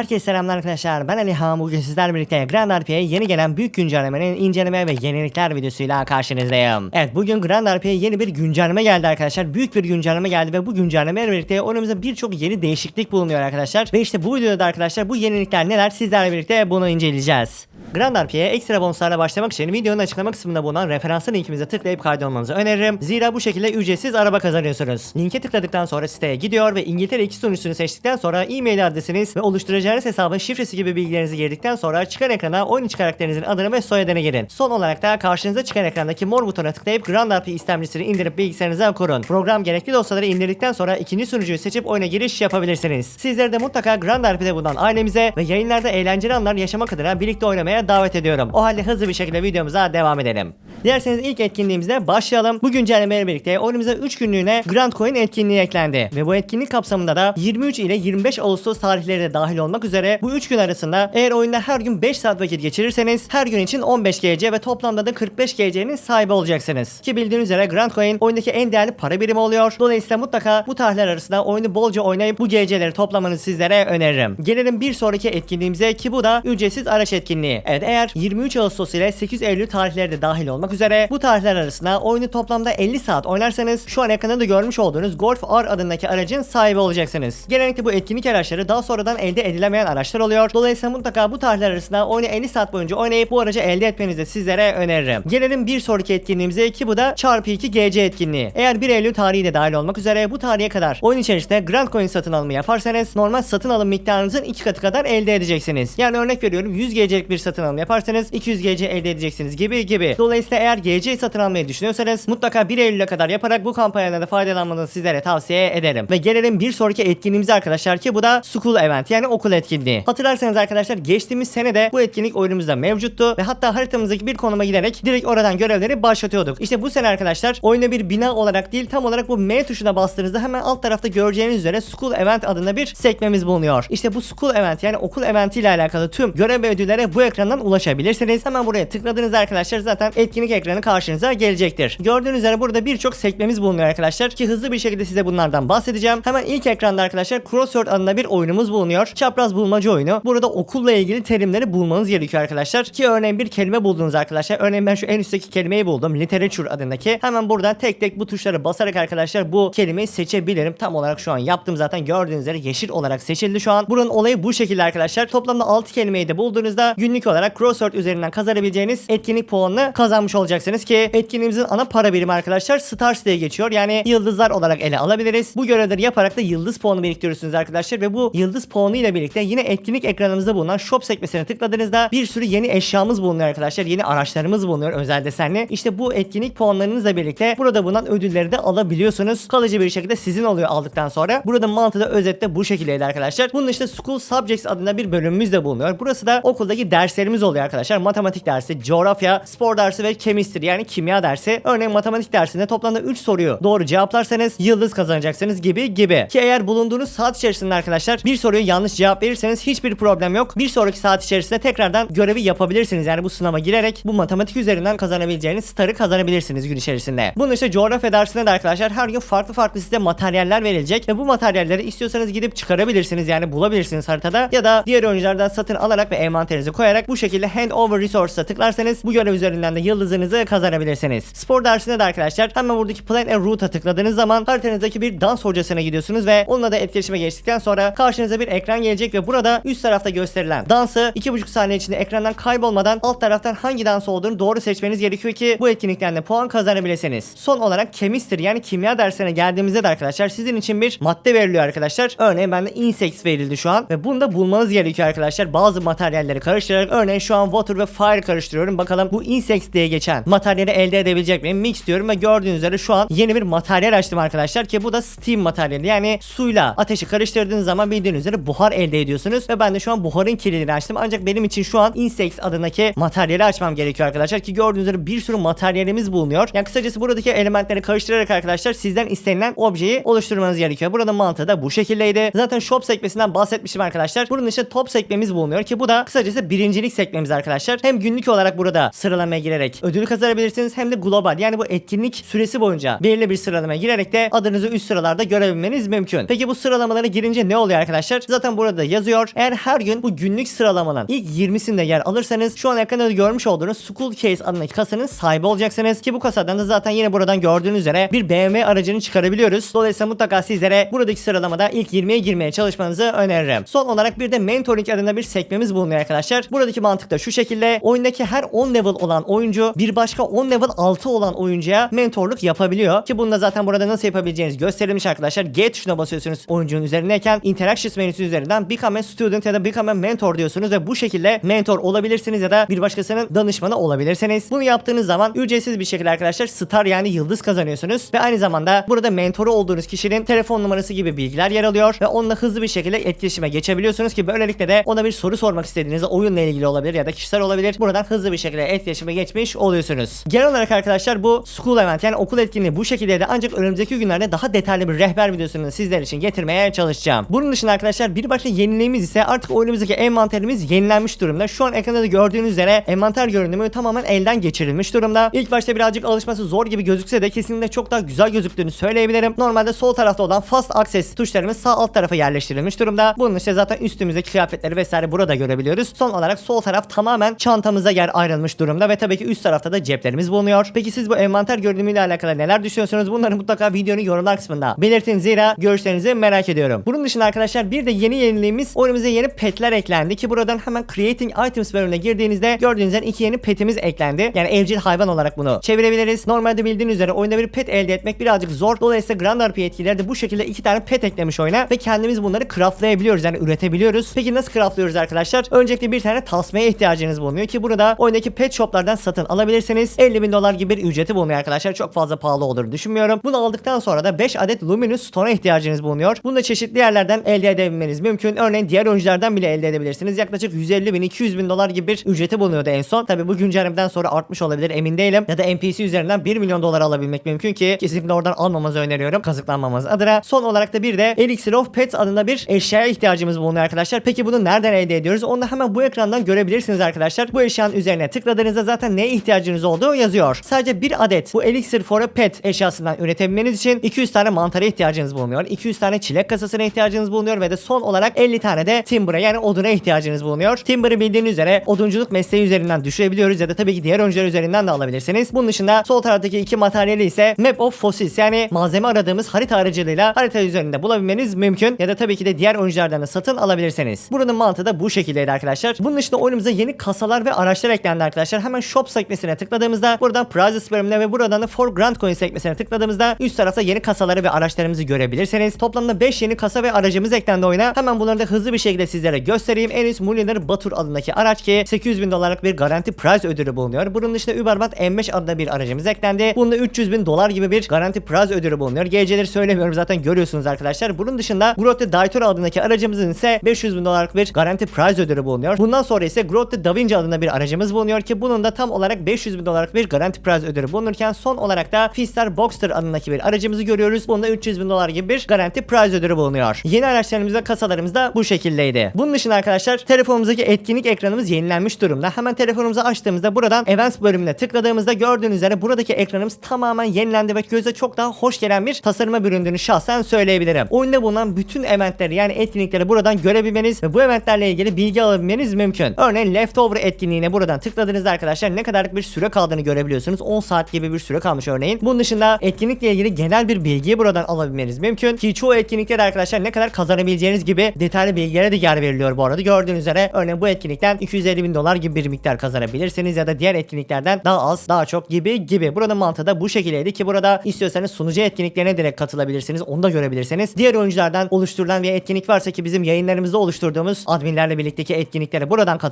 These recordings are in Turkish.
Herkese selamlar arkadaşlar. Ben Ali Han. Bugün sizlerle birlikte Grand RP'ye yeni gelen büyük güncellemenin inceleme ve yenilikler videosuyla karşınızdayım. Evet bugün Grand RP'ye yeni bir güncelleme geldi arkadaşlar. Büyük bir güncelleme geldi ve bu güncellemeyle birlikte oyunumuzda birçok yeni değişiklik bulunuyor arkadaşlar. Ve işte bu videoda arkadaşlar bu yenilikler neler sizlerle birlikte bunu inceleyeceğiz. Grand RP'ye ekstra bonuslarla başlamak için videonun açıklama kısmında bulunan referanslı linkimize tıklayıp kaydolmanızı öneririm. Zira bu şekilde ücretsiz araba kazanıyorsunuz. Linke tıkladıktan sonra siteye gidiyor ve İngiltere 2 sunucusunu seçtikten sonra e-mail adresiniz ve oluşturacağınız hesabın şifresi gibi bilgilerinizi girdikten sonra çıkan ekrana oyun içi karakterinizin adını ve soyadını girin. Son olarak da karşınıza çıkan ekrandaki mor butona tıklayıp Grand RP istemcisini indirip bilgisayarınıza kurun. Program gerekli dosyaları indirdikten sonra ikinci sunucuyu seçip oyuna giriş yapabilirsiniz. Sizleri de mutlaka Grand RP'de bulunan ailemize ve yayınlarda eğlenceli anlar yaşamak adına birlikte oynamaya davet ediyorum. O halde hızlı bir şekilde videomuza devam edelim. Dilerseniz ilk etkinliğimizle başlayalım. Bu güncellemeyle birlikte oyunumuza 3 günlüğüne Grand Coin etkinliği eklendi. Ve bu etkinlik kapsamında da 23 ile 25 Ağustos tarihleri de dahil olmak üzere bu 3 gün arasında eğer oyunda her gün 5 saat vakit geçirirseniz her gün için 15 GC ve toplamda da 45 GC'nin sahibi olacaksınız. Ki bildiğiniz üzere Grand Coin oyundaki en değerli para birimi oluyor. Dolayısıyla mutlaka bu tarihler arasında oyunu bolca oynayıp bu GC'leri toplamanızı sizlere öneririm. Gelelim bir sonraki etkinliğimize ki bu da ücretsiz araç etkinliği. Evet eğer 23 Ağustos ile 8 Eylül tarihleri de dahil olmak üzere bu tarihler arasında oyunu toplamda 50 saat oynarsanız şu an ekranda da görmüş olduğunuz Golf R adındaki aracın sahibi olacaksınız. Genellikle bu etkinlik araçları daha sonradan elde edilemeyen araçlar oluyor. Dolayısıyla mutlaka bu tarihler arasında oyunu 50 saat boyunca oynayıp bu aracı elde etmenizi de sizlere öneririm. Gelelim bir sonraki etkinliğimize ki bu da çarpı 2 GC etkinliği. Eğer 1 Eylül tarihi de dahil olmak üzere bu tarihe kadar oyun içerisinde Grand Coin satın alımı yaparsanız normal satın alım miktarınızın 2 katı kadar elde edeceksiniz. Yani örnek veriyorum 100 GC'lik bir satın alım yaparsanız 200 GC elde edeceksiniz gibi gibi. Dolayısıyla eğer GC satın almayı düşünüyorsanız mutlaka 1 Eylül'e kadar yaparak bu kampanyadan da faydalanmanızı sizlere tavsiye ederim. Ve gelelim bir sonraki etkinliğimize arkadaşlar ki bu da School Event yani okul etkinliği. Hatırlarsanız arkadaşlar geçtiğimiz sene de bu etkinlik oyunumuzda mevcuttu ve hatta haritamızdaki bir konuma giderek direkt oradan görevleri başlatıyorduk. İşte bu sene arkadaşlar oyunda bir bina olarak değil tam olarak bu M tuşuna bastığınızda hemen alt tarafta göreceğiniz üzere School Event adında bir sekmemiz bulunuyor. İşte bu School Event yani okul eventi ile alakalı tüm görev ve ödüllere bu ekrandan ulaşabilirsiniz. Hemen buraya tıkladığınızda arkadaşlar zaten etkinlik ekranı karşınıza gelecektir. Gördüğünüz üzere burada birçok sekmemiz bulunuyor arkadaşlar ki hızlı bir şekilde size bunlardan bahsedeceğim. Hemen ilk ekranda arkadaşlar Crossword adında bir oyunumuz bulunuyor. Çapraz bulmaca oyunu. Burada okulla ilgili terimleri bulmanız gerekiyor arkadaşlar. Ki örneğin bir kelime buldunuz arkadaşlar. Örneğin ben şu en üstteki kelimeyi buldum. Literature adındaki. Hemen buradan tek tek bu tuşlara basarak arkadaşlar bu kelimeyi seçebilirim. Tam olarak şu an yaptım zaten gördüğünüz üzere yeşil olarak seçildi şu an. Buranın olayı bu şekilde arkadaşlar. Toplamda 6 kelimeyi de bulduğunuzda günlük olarak Crossword üzerinden kazanabileceğiniz etkinlik puanını kazanmış olacaksınız ki etkinliğimizin ana para birimi arkadaşlar Stars diye geçiyor. Yani yıldızlar olarak ele alabiliriz. Bu görevleri yaparak da yıldız puanı biriktiriyorsunuz arkadaşlar ve bu yıldız puanı ile birlikte yine etkinlik ekranımızda bulunan shop sekmesine tıkladığınızda bir sürü yeni eşyamız bulunuyor arkadaşlar. Yeni araçlarımız bulunuyor özel desenli. İşte bu etkinlik puanlarınızla birlikte burada bulunan ödülleri de alabiliyorsunuz. Kalıcı bir şekilde sizin oluyor aldıktan sonra. Burada mantığı da özetle bu şekildeydi arkadaşlar. Bunun işte School Subjects adında bir bölümümüz de bulunuyor. Burası da okuldaki derslerimiz oluyor arkadaşlar. Matematik dersi, coğrafya, spor dersi ve chemistry yani kimya dersi. Örneğin matematik dersinde toplamda 3 soruyu doğru cevaplarsanız yıldız kazanacaksınız gibi gibi. Ki eğer bulunduğunuz saat içerisinde arkadaşlar bir soruyu yanlış cevap verirseniz hiçbir problem yok. Bir sonraki saat içerisinde tekrardan görevi yapabilirsiniz. Yani bu sınava girerek bu matematik üzerinden kazanabileceğiniz starı kazanabilirsiniz gün içerisinde. Bunun işte coğrafya dersinde de arkadaşlar her gün farklı farklı size materyaller verilecek ve bu materyalleri istiyorsanız gidip çıkarabilirsiniz yani bulabilirsiniz haritada ya da diğer oyunculardan satın alarak ve envanterinize koyarak bu şekilde hand over resource'a tıklarsanız bu görev üzerinden de yıldızınızı kazanabilirsiniz. Spor dersinde de arkadaşlar hemen buradaki plan and route'a tıkladığınız zaman haritanızdaki bir dans hocasına gidiyorsunuz ve onunla da etkileşime geçtikten sonra karşınıza bir ekran gelecek ve burada üst tarafta gösterilen dansı 2,5 saniye içinde ekrandan kaybolmadan alt taraftan hangi dans olduğunu doğru seçmeniz gerekiyor ki bu etkinlikten de puan kazanabilirsiniz. Son olarak chemistry yani kimya dersine geldiğimizde de arkadaşlar sizin için bir madde veriliyor arkadaşlar. Örneğin bende insects verildi şu an ve bunu da bulmanız gerekiyor arkadaşlar. Bazı materyalleri karıştırarak örneğin şu an water ve fire karıştırıyorum. Bakalım bu insects diye geçen materyali elde edebilecek miyim? Mix diyorum ve gördüğünüz üzere şu an yeni bir materyal açtım arkadaşlar ki bu da steam materyali. Yani suyla ateşi karıştırdığınız zaman bildiğiniz üzere buhar elde ediyorsunuz ve ben de şu an buharın kilidini açtım. Ancak benim için şu an insects adındaki materyali açmam gerekiyor arkadaşlar ki gördüğünüz üzere bir sürü materyalimiz bulunuyor. Yani kısacası buradaki elementleri karıştırarak arkadaşlar sizden istenilen objeyi oluşturmanız gerekiyor. Burada mantığı da bu şekildeydi. Zaten shop sekmesinden bahsetmiştim arkadaşlar. Bunun işte top sekmemiz bulunuyor ki bu da kısacası birincilik sekmemiz arkadaşlar. Hem günlük olarak burada sıralamaya girerek ödül kazanabilirsiniz hem de global yani bu etkinlik süresi boyunca belirli bir sıralamaya girerek de adınızı üst sıralarda görebilmeniz mümkün. Peki bu sıralamalara girince ne oluyor arkadaşlar? Zaten burada yazıyor. Eğer her gün bu günlük sıralamanın ilk 20'sinde yer alırsanız şu an ekranda da görmüş olduğunuz School Case adındaki kasanın sahibi olacaksınız ki bu kasadan da zaten yine buradan gördüğünüz üzere bir BMW aracını çıkarabiliyoruz. Dolayısıyla mutlaka sizlere buradaki sıralamada ilk 20'ye girmeye çalışmanızı öneririm. Son olarak bir de mentoring adında bir sekmemiz bulunuyor arkadaşlar. Buradaki mantık da şu şekilde. Oyundaki her 10 level olan oyuncu bir başka 10 level 6 olan oyuncuya mentorluk yapabiliyor. Ki bunu da zaten burada nasıl yapabileceğiniz gösterilmiş arkadaşlar. G tuşuna basıyorsunuz oyuncunun üzerindeyken Interactions menüsü üzerinden Become a Student ya da Become a Mentor diyorsunuz ve bu şekilde mentor olabilirsiniz ya da bir başkasının danışmanı olabilirsiniz. Bunu yaptığınız zaman ücretsiz bir şekilde arkadaşlar star yani yıldız kazanıyorsunuz ve aynı zamanda burada mentoru olduğunuz kişinin telefon numarası gibi bilgiler yer alıyor ve onunla hızlı bir şekilde etkileşime geçebiliyorsunuz ki böylelikle de ona bir soru sormak istediğinizde oyunla ilgili olabilir ya da kişisel olabilir. Buradan hızlı bir şekilde etkileşime geçmiş oluyorsunuz. Genel olarak arkadaşlar bu school event yani okul etkinliği bu şekilde de ancak önümüzdeki günlerde daha detaylı bir rehber videosunu sizler için getirmeye çalışacağım. Bunun dışında arkadaşlar bir başka yeniliğimiz ise artık oyunumuzdaki envanterimiz yenilenmiş durumda. Şu an ekranda da gördüğünüz üzere envanter görünümü tamamen elden geçirilmiş durumda. İlk başta birazcık alışması zor gibi gözükse de kesinlikle çok daha güzel gözüktüğünü söyleyebilirim. Normalde sol tarafta olan fast access tuşlarımız sağ alt tarafa yerleştirilmiş durumda. Bunun işte zaten üstümüzdeki kıyafetleri vesaire burada görebiliyoruz. Son olarak sol taraf tamamen çantamıza yer ayrılmış durumda ve tabii ki üst tarafta da ceplerimiz bulunuyor. Peki siz bu envanter görünümüyle alakalı neler düşünüyorsunuz? Bunları mutlaka videonun yorumlar kısmında belirtin zira görüşlerinizi merak ediyorum. Bunun dışında arkadaşlar bir de yeni yeniliğimiz oyunumuza yeni petler eklendi ki buradan hemen Creating Items bölümüne girdiğinizde gördüğünüz üzere iki yeni petimiz eklendi. Yani evcil hayvan olarak bunu çevirebiliriz. Normalde bildiğiniz üzere oyunda bir pet elde etmek birazcık zor. Dolayısıyla Grand RP etkileri de bu şekilde iki tane pet eklemiş oyuna ve kendimiz bunları craftlayabiliyoruz yani üretebiliyoruz. Peki nasıl craftlıyoruz arkadaşlar? Öncelikle bir tane tasmaya ihtiyacınız bulunuyor ki burada oyundaki pet shoplardan satın alabilirsiniz. 50 bin dolar gibi bir ücreti bulunuyor arkadaşlar. Çok fazla pahalı olur düşünmüyorum. Bunu aldıktan sonra da 5 adet Luminous Stone'a ihtiyacınız bulunuyor. Bunu da çeşitli yerlerden elde edebilmeniz mümkün. Örneğin diğer oyunculardan bile elde edebilirsiniz. Yaklaşık 150 bin 200 bin dolar gibi bir ücreti bulunuyordu en son. Tabi bu güncellemeden sonra artmış olabilir emin değilim. Ya da NPC üzerinden 1 milyon dolar alabilmek mümkün ki kesinlikle oradan almamanızı öneriyorum. Kazıklanmamız adına. Son olarak da bir de Elixir of Pets adında bir eşyaya ihtiyacımız bulunuyor arkadaşlar. Peki bunu nereden elde ediyoruz? Onu hemen bu ekrandan görebilirsiniz arkadaşlar. Bu eşyanın üzerine tıkladığınızda zaten neye ihtiyacınız olduğu yazıyor. Sadece bir adet bu Elixir for a Pet eşyasından üretebilmeniz için 200 tane mantara ihtiyacınız bulunuyor. 200 tane çilek kasasına ihtiyacınız bulunuyor ve de son olarak 50 tane de timber'a yani oduna ihtiyacınız bulunuyor. Timber'ı bildiğiniz üzere odunculuk mesleği üzerinden düşürebiliyoruz ya da tabii ki diğer oyuncular üzerinden de alabilirsiniz. Bunun dışında sol taraftaki iki materyali ise Map of Fossils yani malzeme aradığımız harita aracılığıyla harita üzerinde bulabilmeniz mümkün ya da tabii ki de diğer oyunculardan da satın alabilirsiniz. Buranın mantığı da bu şekildeydi arkadaşlar. Bunun dışında oyunumuza yeni kasalar ve araçlar eklendi arkadaşlar. Hemen shop sekmesine tıkladığımızda buradan prizes bölümüne ve buradan da for grand coin sekmesine tıkladığımızda üst tarafta yeni kasaları ve araçlarımızı görebilirsiniz. Toplamda 5 yeni kasa ve aracımız eklendi oyuna. Hemen bunları da hızlı bir şekilde sizlere göstereyim. En üst Mulliner Batur adındaki araç ki 800 bin dolarlık bir garanti prize ödülü bulunuyor. Bunun dışında Uberbat M5 adında bir aracımız eklendi. Bunda 300 bin dolar gibi bir garanti prize ödülü bulunuyor. GC'leri söylemiyorum zaten görüyorsunuz arkadaşlar. Bunun dışında Grotte Daytona adındaki aracımızın ise 500 bin dolarlık bir garanti prize ödülü bulunuyor. Bundan sonra ise Grotte Da Vinci adında bir aracımız bulunuyor ki bunun da tam olarak 500 bin dolarlık bir garanti prize ödülü bulunurken son olarak da Fister Boxster adındaki bir aracımızı görüyoruz. Bunda 300 bin dolar gibi bir garanti prize ödülü bulunuyor. Yeni araçlarımızda kasalarımız da bu şekildeydi. Bunun dışında arkadaşlar telefonumuzdaki etkinlik ekranımız yenilenmiş durumda. Hemen telefonumuzu açtığımızda buradan Events bölümüne tıkladığımızda gördüğünüz üzere buradaki ekranımız tamamen yenilendi ve göze çok daha hoş gelen bir tasarıma büründüğünü şahsen söyleyebilirim. Oyunda bulunan bütün eventleri yani etkinlikleri buradan görebilmeniz ve bu eventlerle ilgili bilgi alabilmeniz mümkün. Örneğin Leftover etkinliğine buradan tıkladığınızda arkadaşlar ne kadarlık bir süre kaldığını görebiliyorsunuz. 10 saat gibi bir süre kalmış örneğin. Bunun dışında etkinlikle ilgili genel bir bilgiyi buradan alabilmeniz mümkün. Ki çoğu etkinlikte arkadaşlar ne kadar kazanabileceğiniz gibi detaylı bilgilere de yer veriliyor bu arada. Gördüğünüz üzere örneğin bu etkinlikten 250 bin dolar gibi bir miktar kazanabilirsiniz ya da diğer etkinliklerden daha az daha çok gibi gibi. Burada mantığı da bu şekildeydi ki burada istiyorsanız sunucu etkinliklerine direkt katılabilirsiniz. Onu da görebilirsiniz. Diğer oyunculardan oluşturulan bir etkinlik varsa ki bizim yayınlarımızda oluşturduğumuz adminlerle birlikteki etkinliklere buradan katılabilirsiniz.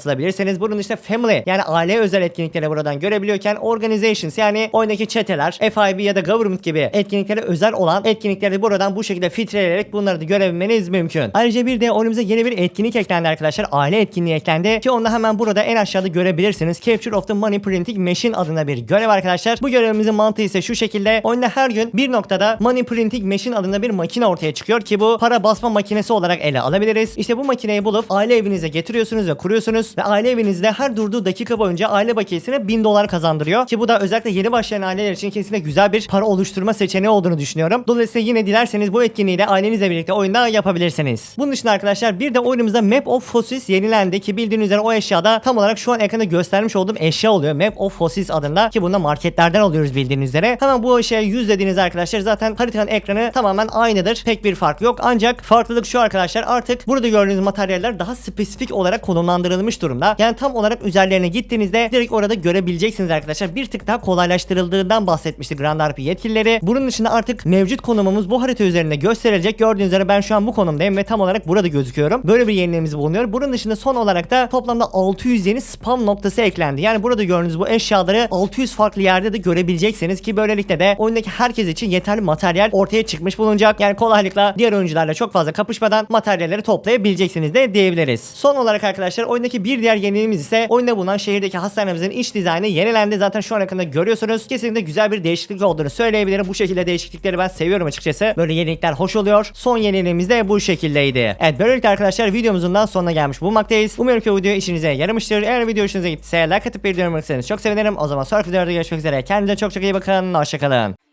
Bunun işte family yani aile özel etkinliklere buradan görebiliyorken organizations yani oyundaki çeteler, FIB ya da government gibi etkinliklere özel olan etkinlikleri buradan bu şekilde filtreleyerek bunları da görebilmeniz mümkün. Ayrıca bir de oyunumuza yeni bir etkinlik eklendi arkadaşlar. Aile etkinliği eklendi ki onu da hemen burada en aşağıda görebilirsiniz. Capture of the Money Printing Machine adında bir görev arkadaşlar. Bu görevimizin mantığı ise şu şekilde. Oyunda her gün bir noktada Money Printing Machine adında bir makine ortaya çıkıyor ki bu para basma makinesi olarak ele alabiliriz. İşte bu makineyi bulup aile evinize getiriyorsunuz ve kuruyorsunuz ve aile evinizde her durduğu dakika boyunca aile bakiyesine 1000 dolar kazandırıyor. Ki bu da özellikle yeni başlayan aileler için kesinlikle güzel bir para oluşturma seçeneği olduğunu düşünüyorum. Dolayısıyla yine dilerseniz bu etkinliği de ailenizle birlikte oyunda yapabilirsiniz. Bunun dışında arkadaşlar bir de oyunumuzda Map of Fossils yenilendi ki bildiğiniz üzere o eşyada tam olarak şu an ekranda göstermiş olduğum eşya oluyor. Map of Fossils adında ki bunu marketlerden alıyoruz bildiğiniz üzere. Hemen bu eşyaya yüz dediğiniz arkadaşlar zaten haritanın ekranı tamamen aynıdır. Pek bir fark yok. Ancak farklılık şu arkadaşlar artık burada gördüğünüz materyaller daha spesifik olarak konumlandırılmış durumda. Yani tam olarak üzerlerine gittiğinizde direkt orada görebileceksiniz arkadaşlar. Bir tık daha kolaylaştırıldığından bahsetmişti Grand RP yetkilileri. Bunun dışında artık mevcut konumumuz bu harita üzerinde gösterilecek. Gördüğünüz üzere ben şu an bu konumdayım ve tam olarak burada gözüküyorum. Böyle bir yeniliğimiz bulunuyor. Bunun dışında son olarak da toplamda 600 yeni spam noktası eklendi. Yani burada gördüğünüz bu eşyaları 600 farklı yerde de görebileceksiniz ki böylelikle de oyundaki herkes için yeterli materyal ortaya çıkmış bulunacak. Yani kolaylıkla diğer oyuncularla çok fazla kapışmadan materyalleri toplayabileceksiniz de diyebiliriz. Son olarak arkadaşlar oyundaki bir diğer yeniliğimiz ise oyunda bulunan şehirdeki hastanemizin iç dizaynı yenilendi. Zaten şu an hakkında görüyorsunuz. Kesinlikle güzel bir değişiklik olduğunu söyleyebilirim. Bu şekilde değişiklikleri ben seviyorum açıkçası. Böyle yenilikler hoş oluyor. Son yeniliğimiz de bu şekildeydi. Evet böylelikle arkadaşlar videomuzun da sonuna gelmiş bulunmaktayız. Umarım ki bu video işinize yaramıştır. Eğer video hoşunuza gittiyse like atıp bildirim bırakırsanız çok sevinirim. O zaman sonraki videoda görüşmek üzere. Kendinize çok çok iyi bakın. Hoşçakalın.